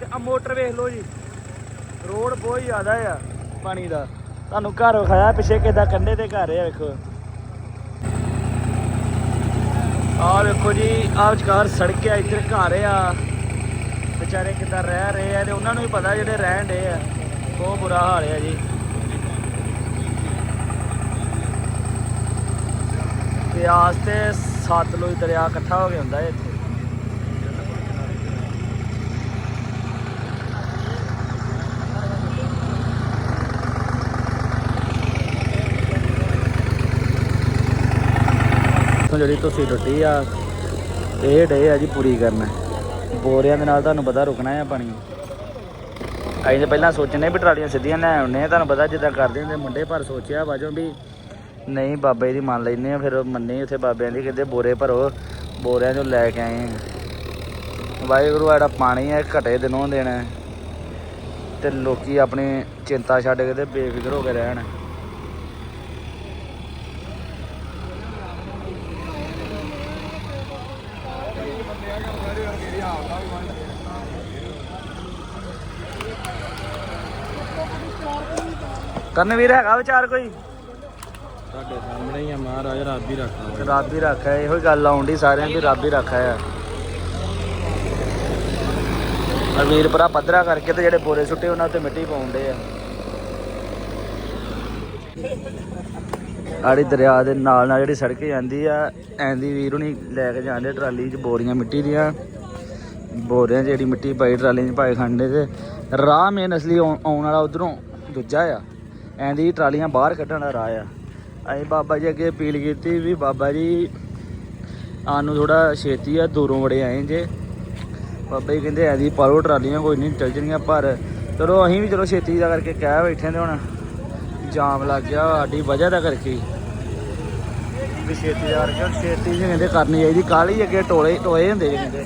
ਤੇ ਆ ਮੋਟਰ ਵੇਖ ਲਓ ਜੀ। ਰੋਡ ਬਹੁਤ ਜ਼ਿਆਦਾ ਆ ਪਾਣੀ ਦਾ। ਤੁਹਾਨੂੰ ਘਰ ਵਿਖਾਇਆ, ਪਿੱਛੇ ਕਿਦਾਂ ਕੰਢੇ ਤੇ ਘਰ ਆ, ਵੇਖੋ। ਆ ਵੇਖੋ ਜੀ ਆ ਵਿਚਕਾਰ ਸੜਕ ਆ, ਇੱਧਰ ਘਰ ਆ। ਵਿਚਾਰੇ ਕਿਦਾਂ ਰਹਿ ਰਹੇ ਆ ਤੇ ਉਹਨਾਂ ਨੂੰ ਵੀ ਪਤਾ ਜਿਹੜੇ ਰਹਿਣ ਡੇ ਆ। ਬਹੁਤ ਬੁਰਾ ਹਾਲ ਆ ਜੀ। ਬਿਆਸ ਤੇ ਸਤਲੁਜ ਦਰਿਆ ਇਕੱਠਾ ਹੋ ਕੇ ਹੁੰਦਾ ਇੱਥੇ। ਇੱਥੋਂ ਜਿਹੜੀ ਤੁਸੀਂ ਟੁੱਟੀ ਆ, ਇਹ ਡੇ ਆ ਜੀ ਪੂਰੀ ਕਰਨਾ। ਬੋਰਿਆਂ ਦੇ ਨਾਲ ਤੁਹਾਨੂੰ ਪਤਾ ਰੁਕਣਾ ਆ ਪਾਣੀ। ਅਸੀਂ ਤਾਂ ਪਹਿਲਾਂ ਸੋਚਨੇ ਵੀ ਟਰਾਲੀਆਂ ਸਿੱਧੀਆਂ ਲੈ ਆਉਨੇ ਤੁਹਾਨੂੰ ਪਤਾ ਜਿੱਦਾਂ ਕਰਦੇ ਹੁੰਦੇ ਮੁੰਡੇ ਪਰ ਸੋਚਿਆ ਬਾਜੋਂ ਵੀ ਨਹੀਂ ਬਾਬੇ ਦੀ ਮੰਨ ਲੈਨੇ ਆ, ਫਿਰ ਮੰਨੇ ਉੱਥੇ ਬਾਬਿਆਂ ਦੀ, ਕਹਿੰਦੇ ਬੋਰੇ ਭਰੋ, ਬੋਰਿਆਂ ਚੋਂ ਲੈ ਕੇ ਆਏ ਵਾਹਿਗੁਰੂ ਆੜਾ ਪਾਣੀ ਹੈ ਘਟੇ ਦਿਨੋਂ ਦੇਣਾ ਤੇ ਲੋਕੀ ਆਪਣੀ ਚਿੰਤਾ ਛੱਡ ਕੇ ਤੇ ਬੇਫਿਕਰ ਹੋ ਕੇ ਰਹਿਣ। ਕਰਨਵੀਰ ਹੈਗਾ ਵਿਚਾਰ ਕੋਈ? ਤੁਹਾਡੇ ਸਾਹਮਣੇ ਹੀ ਆ ਮਹਾਰਾਜ ਰੱਬ ਹੀ ਰੱਖਾ ਰੱਬ ਹੀ ਇਹੋ ਹੀ ਗੱਲ ਆਉਂਦੀ ਸਾਰਿਆਂ ਦੀ ਰੱਬ ਹੀ ਰੱਖਾ ਆ। ਆ ਵੀਰ ਭਰਾ ਪੱਧਰਾ ਕਰਕੇ ਤੇ ਜਿਹੜੇ ਬੋਰੇ ਸੁੱਟੇ ਉਹਨਾਂ ਤੇ ਮਿੱਟੀ ਪਾਉਂਦੇ ਆ। ਆੜੀ ਦਰਿਆ ਦੇ ਨਾਲ ਨਾਲ ਜਿਹੜੀ ਸੜਕ ਜਾਂਦੀ ਆ, ਐਂਦੀ ਵੀਰ ਹੁਣੀ ਲੈ ਕੇ ਜਾਂਦੇ ਟਰਾਲੀ 'ਚ ਬੋਰੀਆਂ ਮਿੱਟੀ ਦੀਆਂ। ਬੋਰਿਆਂ 'ਚ ਜਿਹੜੀ ਮਿੱਟੀ ਪਾਈ ਟਰਾਲੀ 'ਚ ਪਾਏ ਖੰਡੇ ਤੇ ਰਾਹ ਮੇਨ ਅਸਲੀ ਆਉਣ ਆਉਣ ਵਾਲਾ ਉਧਰੋਂ ਦੂਜਾ ਆ। ਐਂਦੀ ਟਰਾਲੀਆਂ ਬਾਹਰ ਕੱਢਣ ਦਾ ਰਾਹ ਆ। ਅਸੀਂ ਬਾਬਾ ਜੀ ਅੱਗੇ ਅਪੀਲ ਕੀਤੀ ਵੀ ਬਾਬਾ ਜੀ ਆਨੂੰ ਥੋੜਾ ਛੇਤੀ ਆ, ਦੂਰੋਂ ਬੜੇ ਆਏ ਜੇ। ਬਾਬਾ ਜੀ ਕਹਿੰਦੇ ਐਦੀ ਪਾਲੋ ਟਰਾਲੀਆਂ, ਕੋਈ ਨਹੀਂ ਚੱਲ ਜਣੀਆਂ ਪਰ ਚਲੋ ਅਸੀਂ ਵੀ ਚਲੋ ਛੇਤੀ ਦਾ ਕਰਕੇ ਕਹਿ ਬੈਠੇ ਤੇ ਹੁਣ। ਜਾਮ ਲੱਗ ਗਿਆ, ਸਾਡੀ ਵਜ੍ਹਾ ਦਾ ਕਰਕੇ। ਵੀ ਛੇਤੀ ਦਾ ਕਰਕੇ ਛੇਤੀ ਜਿਹੀ ਕਹਿੰਦੇ ਕਰਨੀ ਚਾਹੀਦੀ ਕਾਲੀ ਅੱਗੇ ਟੋਲੇ ਟੋਏ ਹੁੰਦੇ ਜੀ ਕਹਿੰਦੇ।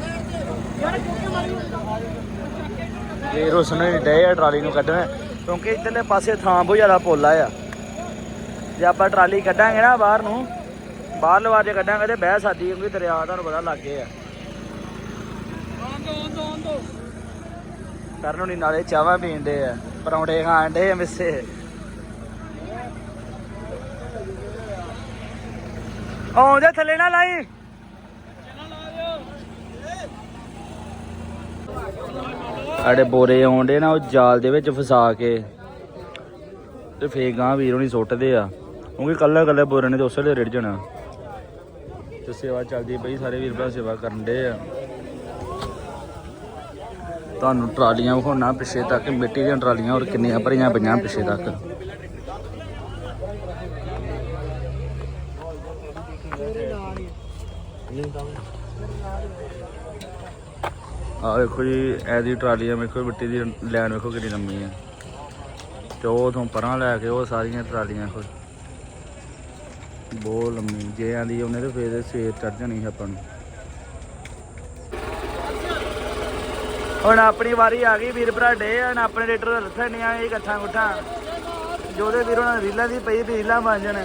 ਇਹ ਰੋਸਨੇ ਡੇ ਆ ਟਰਾਲੀ ਨੂੰ ਕੱਢਣਾ, ਕਿਉਂਕਿ ਇੱਧਰਲੇ ਪਾਸੇ ਥਾਂ ਬਹੁਤ ਜ਼ਿਆਦਾ ਪੋਲਾ ਆ। ਜੇ ਆਪਾਂ ਟਰਾਲੀ ਕੱਢਾਂਗੇ ਨਾ ਬਾਹਰ ਨੂੰ, ਬਾਹਰ ਲਵਾ ਕੇ ਕੱਢਾਂਗੇ ਤੇ ਬਹਿ ਸਕਦੀ ਕਿਉਂਕਿ ਦਰਿਆ ਤੁਹਾਨੂੰ ਪਤਾ ਲੱਗੇ ਆ। ਕਰਨ ਨੂੰ ਨਾਲੇ ਚਾਹਾਂ ਪੀਂਦੇ ਆ, ਪਰੌਂਠੇ ਖਾਣ ਦੇ ਆ, ਮਿੱਸੇ। ਆਉਂਦੇ ਥੱਲੇ ਨਾ ਲਾਈ। ਸਾਡੇ ਬੋਰੇ ਆਉਂਦੇ ਨਾ, ਉਹ ਜਾਲ ਦੇ ਵਿੱਚ ਫਸਾ ਕੇ ਤੇ ਫੇਰ ਗਾਂ ਵੀਰ ਨਹੀਂ ਸੁੱਟਦੇ ਆ। ਕਿਉਂਕਿ ਕੱਲਾ ਕੱਲਾ ਬੋਰੇ ਨੇ ਤੇ ਉਸੇ ਵੇਲੇ ਰਿੜ ਜਾਣਾ। ਤੇ ਸੇਵਾ ਚੱਲਦੀ ਪਈ, ਸਾਰੇ ਵੀਰ ਭਰਾ ਸੇਵਾ ਕਰਨ ਦੇ ਆ। ਤੁਹਾਨੂੰ ਟਰਾਲੀਆਂ ਵਿਖਾਉਣਾ ਪਿੱਛੇ ਤੱਕ, ਮਿੱਟੀ ਦੀਆਂ ਟਰਾਲੀਆਂ ਔਰ ਕਿੰਨੀਆਂ ਭਰੀਆਂ ਪਈਆਂ ਪਿੱਛੇ ਤੱਕ। ਆ ਵੇਖੋ ਜੀ ਐਦੀ ਟਰਾਲੀਆਂ ਵੇਖੋ ਮਿੱਟੀ ਦੀ ਲੈਣ ਵੇਖੋ ਕਿੰਨੀ ਲੰਮੀ ਹੈ ਤੇ ਉਹ ਤੋਂ ਪਰਾਂ ਲੈ ਕੇ ਉਹ ਸਾਰੀਆਂ ਟਰਾਲੀਆਂ ਵੇਖੋ। ਬਹੁਤ ਲੰਮੀ, ਜੇ ਆਂਦੀ ਉਹਨੇ ਤੇ ਫੇਰ ਸਵੇਰ ਚੜ ਜਾਣੀ ਸੀ ਆਪਾਂ ਨੂੰ। ਹੁਣ ਆਪਣੀ ਵਾਰੀ ਆ ਗਈ ਵੀਰ ਭਰਾ ਡੇ, ਹੁਣ ਆਪਣੇ ਰੇਟਰ ਰੱਥੇ ਨਹੀਂ ਆਏ ਇਕੱਠਾ ਗੁੱਠਾ ਜੋਦੇ ਵੀਰ ਉਹਨਾਂ ਰੀਲਾਂ ਦੀ ਪਈ, ਵੀ ਰੀਲਾਂ ਬਣ ਜਾਣ।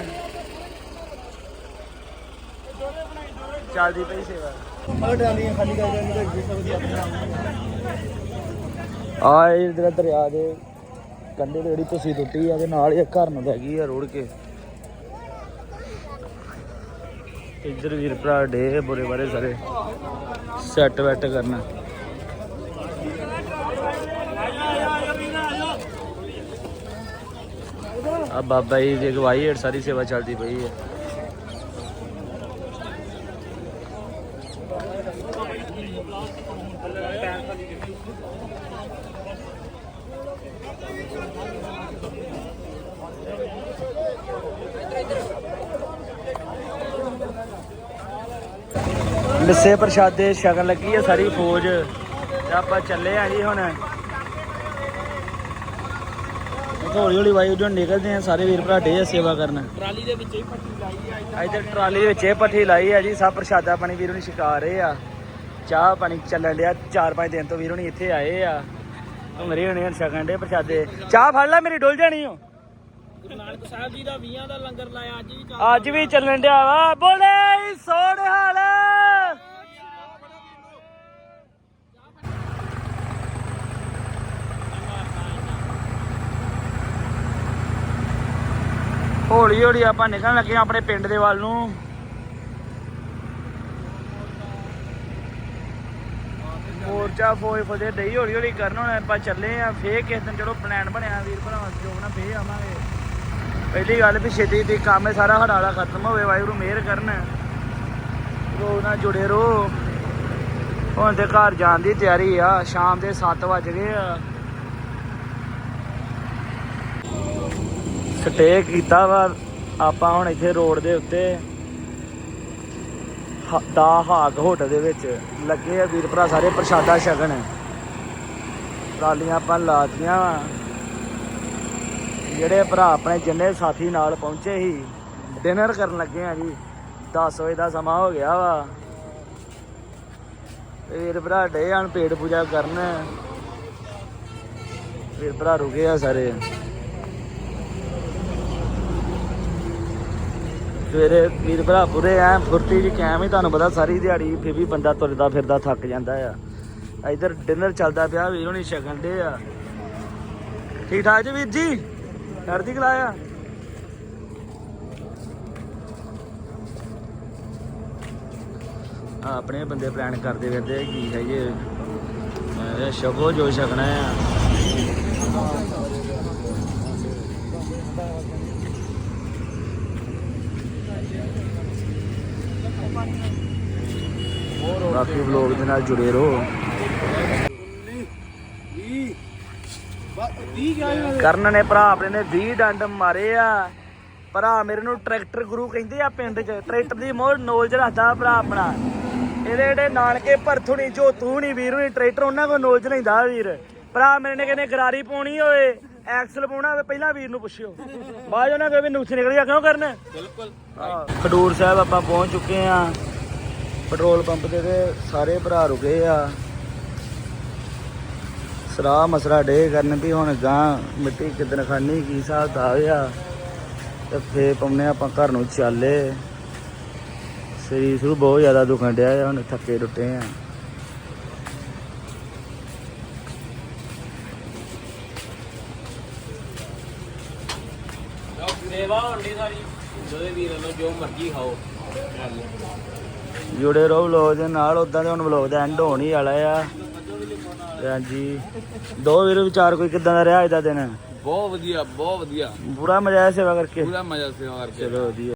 ਚੱਲਦੀ ਪਈ ਸੇਵਾ। ਆ ਇਹ ਜਿਹੜਾ ਦਰਿਆ ਦੇ ਕੰਢੇ ਤੇ ਜਿਹੜੀ ਤੁਸੀਂ ਟੁੱਟੀ ਆ ਤੇ ਨਾਲ ਹੀ ਇੱਕ ਘਰ ਨੂੰ ਹੈਗੀ ਆ ਰੋੜ ਕੇ। ਇੱਧਰ ਵੀਰ ਭਰਾ ਡੇ ਬੁਰੇ ਬਾਰੇ ਸਾਰੇ। ਸੈੱਟ ਵੈਟ ਕਰਨਾ। ਆ ਬਾਬਾ ਜੀ ਦੀ ਅਗਵਾਈ ਹੇਠ ਸਾਰੀ ਸੇਵਾ ਚੱਲਦੀ ਪਈ ਹੈ ਲੱਸੇ ਪ੍ਰਸ਼ਾਦੇ ਸ਼ਗਨ ਲੱਗੀ ਹੈ ਸਾਰੀ ਫੌਜ। ਤੇ ਆਪਾਂ ਚੱਲੇ ਆ ਜੀ ਹੁਣ। ਹੌਲੀ ਹੌਲੀ ਵਾਈ ਉਦੋਂ ਨਿਕਲਦੇ ਆ। ਸਾਰੇ ਵੀਰ ਭਰਾ ਡੇ ਆ ਸੇਵਾ ਕਰਨ। ਟਰਾਲੀ ਦੇ ਵਿੱਚ ਹੀ ਪੱਟੀ ਲਾਈ ਆ ਇੱਧਰ ਟਰਾਲੀ ਦੇ ਵਿੱਚ ਇਹ ਪੱਠੀ ਲਾਈ ਆ ਜੀ। ਸਭ ਪ੍ਰਸ਼ਾਦਾ ਪਾਣੀ ਵੀਰੋਂ ਨਹੀਂ ਛਕਾ ਰਹੇ ਆ। ਚਾਹ ਪਾਣੀ ਚੱਲਣ ਡਿਆ। 4-5 ਦਿਨ ਤੋਂ ਵੀਰੋਂ ਨਹੀਂ ਇੱਥੇ ਆਏ ਆ। ਮੇਰੇ ਹਣੇ ਛਕਣ ਡੇ ਪ੍ਰਸ਼ਾਦੇ। ਚਾਹ ਫੜ ਲੈ ਮੇਰੀ ਡੁੱਲ ਜਾਣੀ ਓ। ਗੁਰੂ ਨਾਨਕ ਸਾਹਿਬ ਜੀ ਦਾ 20 ਦਾ ਲੰਗਰ ਲਾਇਆ ਅੱਜ ਵੀ ਚੱਲ ਅੱਜ ਵੀ ਚੱਲਣ ਡਿਆ ਵਾ। ਬੋਲੇ ਸੋਹਣ ਹਾਲ। ਹੌਲੀ ਹੌਲੀ ਆਪਾਂ ਨਿਕਲਣ ਲੱਗੇ ਆਂ ਆਪਣੇ ਪਿੰਡ ਦੇ ਵੱਲ ਨੂੰ। ਮੋਰਚਾ ਫੌਜ ਫੌਜੇ ਡਈ ਹੌਲੀ ਹੌਲੀ ਕਰਨ ਹੁਣ ਆਪਾਂ ਚੱਲੇ ਆ ਫੇਰ ਕਿਸ ਦਿਨ ਚਲੋ ਪਲਾਨ ਬਣਿਆ ਵੀਰ ਭਰਾਵਾਂ ਜੋ ਨਾ ਫੇਰ ਆਵਾਂਗੇ। ਪਹਿਲੀ ਗੱਲ ਵੀ ਛੇਤੀ ਦੀ ਕੰਮ ਹੈ, ਸਾਰਾ ਹੜਾਲਾ ਖਤਮ ਹੋਵੇ, ਵਾਹਿਗੁਰੂ ਮਿਹਰ ਕਰਨ। ਰੋਜ਼ ਨਾਲ ਜੁੜੇ ਰਹੋ ਹੁਣ ਤੇ ਘਰ ਜਾਣ ਦੀ ਤਿਆਰੀ ਆ, ਸ਼ਾਮ ਦੇ 7 ਵਜ ਗਏ ਆ। ਸਟੇ ਕੀਤਾ ਵਾ। ਆਪਾਂ ਹੁਣ ਇੱਥੇ ਰੋਡ ਦੇ ਉੱਤੇ ਹ- ਦਾ ਹਾਗ ਹੋਟਲ ਦੇ ਵਿੱਚ ਲੱਗੇ ਆ ਵੀਰ ਭਰਾ, ਸਾਰੇ ਪ੍ਰਸ਼ਾਦਾ ਛਕਣ। ਟਰਾਲੀਆਂ ਆਪਾਂ ਲਾਤੀਆਂ ਵਾ। ਜਿਹੜੇ ਭਰਾ ਆਪਣੇ ਜਿੰਨੇ ਸਾਥੀ ਨਾਲ ਪਹੁੰਚੇ ਸੀ, ਡਿਨਰ ਕਰਨ ਲੱਗੇ ਆ ਜੀ। 10 ਵਜੇ ਦਾ ਸਮਾਂ ਹੋ ਗਿਆ ਵਾ। ਵੀਰ ਭਰਾ, ਡੇ ਆਣ ਪੇਟ ਪੂਜਾ ਕਰਨ। ਵੀਰ ਭਰਾ ਰੁਕੇ ਆ ਸਾਰੇ। ਸਵੇਰੇ ਵੀਰ ਭਰਾ ਪੂਰੇ ਐ ਫੁਰਤੀ ਜੀ ਕਾਇਮ ਹੀ, ਤੁਹਾਨੂੰ ਪਤਾ ਸਾਰੀ ਦਿਹਾੜੀ ਫਿਰ ਵੀ ਬੰਦਾ ਤੁਰਦਾ ਫਿਰਦਾ ਥੱਕ ਜਾਂਦਾ ਆ। ਇਧਰ ਡਿਨਰ ਚੱਲਦਾ ਪਿਆ, ਵੀਰ ਹੁਣੀ ਛਕਣ ਦੇ ਆ। ਠੀਕ ਠਾਕ ਜੀ ਵੀਰ ਜੀ? ਚੜ੍ਹਦੀ ਕਲਾ ਆ? ਆਪਣੇ ਬੰਦੇ ਪਲਾਨ ਕਰਦੇ ਫਿਰਦੇ ਕੀ ਹੈ ਜੇ? ਸ਼ਗੋ ਜੋ ਛਕਣਾ ਆ। ਬਾਕੀ ਵਲੋਗ ਦੇ ਨਾਲ ਜੁੜੇ ਰਹੋ। ਕਰਨ ਨੇ ਭਰਾ ਆਪਣੇ ਨੇ 20 ਡੰਡ ਮਾਰੇ ਆ। ਭਰਾ ਮੇਰੇ ਨੂੰ ਟਰੈਕਟਰ ਗੁਰੂ ਕਹਿੰਦੇ ਆ ਪਿੰਡ 'ਚ। ਟਰੈਕਟਰ ਦੀ ਮੋਹ ਨੌਲੇਜ ਰੱਖਦਾ ਭਰਾ ਆਪਣਾ। ਇਹਦੇ ਜਿਹੜੇ ਨਾਨਕੇ ਭਰਥੁਣੀ ਜੋ ਤੂੰ ਨਹੀਂ ਵੀਰ ਨਹੀਂ ਟਰੈਕਟਰ ਉਹਨਾਂ ਕੋਲ ਨੌਲੇਜ ਲੈਂਦਾ ਵੀਰ। ਭਰਾ ਮੇਰੇ ਨੇ ਕਹਿੰਦੇ ਗਰਾਰੀ ਪਾਉਣੀ ਹੋਏ ਐਕਸਲ ਪਾਉਣਾ ਹੋਵੇ ਪਹਿਲਾਂ ਵੀਰ ਨੂੰ ਪੁੱਛਿਓ। ਬਾਅਦ ਉਹਨਾਂ ਕਹੇ ਵੀ ਨੁਕਸ ਨਿਕਲ ਗਿਆ ਕਿਉਂ ਕਰਨ? ਬਿਲਕੁਲ। ਖਡੂਰ ਸਾਹਿਬ ਆਪਾਂ ਪਹੁੰਚ ਚੁੱਕੇ ਆ। ਪੈਟਰੋਲ ਪੰਪ ਤੇ ਤੇ ਸਾਰੇ ਭਰਾ ਰੁਕੇ ਆ। ਸਰਾ ਮਸਰਾ ਡੇ ਕਰਨ ਵੀ ਹੁਣ ਗਾਂ ਮਿੱਟੀ ਕਿਦਨ ਖਾਣੀ ਕੀ ਹਿਸਾਬ ਦਾ ਆ। ਤੇ ਫੇ ਪਾਉਨੇ ਆਪਾਂ ਘਰ ਨੂੰ ਚਾਲੇ। ਸਰੀਰ ਸ਼ੁਰੂ ਬਹੁਤ ਜ਼ਿਆਦਾ ਦੁਖਣ ਡਿਆ ਹੁਣ ਥੱਕੇ ਟੁੱਟੇ ਆ। ਸੇਵਾ ਹੁੰਦੀ ਸਾਰੀ ਦੋਵੇਂ ਵੀਰ ਨੂੰ ਜੋ ਮਰਜ਼ੀ ਖਾਓ। ਜੁੜੇ ਰਹੋ ਵਲੋਗ ਦੇ ਨਾਲ ਉਦਾਂ ਦੇ ਹੁਣ ਵਲੋਗ ਦਾ ਐਂਡ ਹੋਣ ਹੀ ਵਾਲਾ ਆ। ਤੇ ਹਾਂਜੀ ਦੋ ਵੀਰ ਵਿਚਾਰ ਕੋਈ ਕਿਦਾਂ ਦਾ ਰਿਹਾ ਅੱਜ ਦਾ ਦਿਨ? ਬਹੁਤ ਵਧੀਆ ਬਹੁਤ ਵਧੀਆ। ਪੂਰਾ ਮਜ਼ਾ ਆਇਆ ਸੇਵਾ ਕਰਕੇ? ਪੂਰਾ ਮਜ਼ਾ ਸੇਵਾ ਕਰਕੇ। ਚਲੋ ਵਧੀਆ।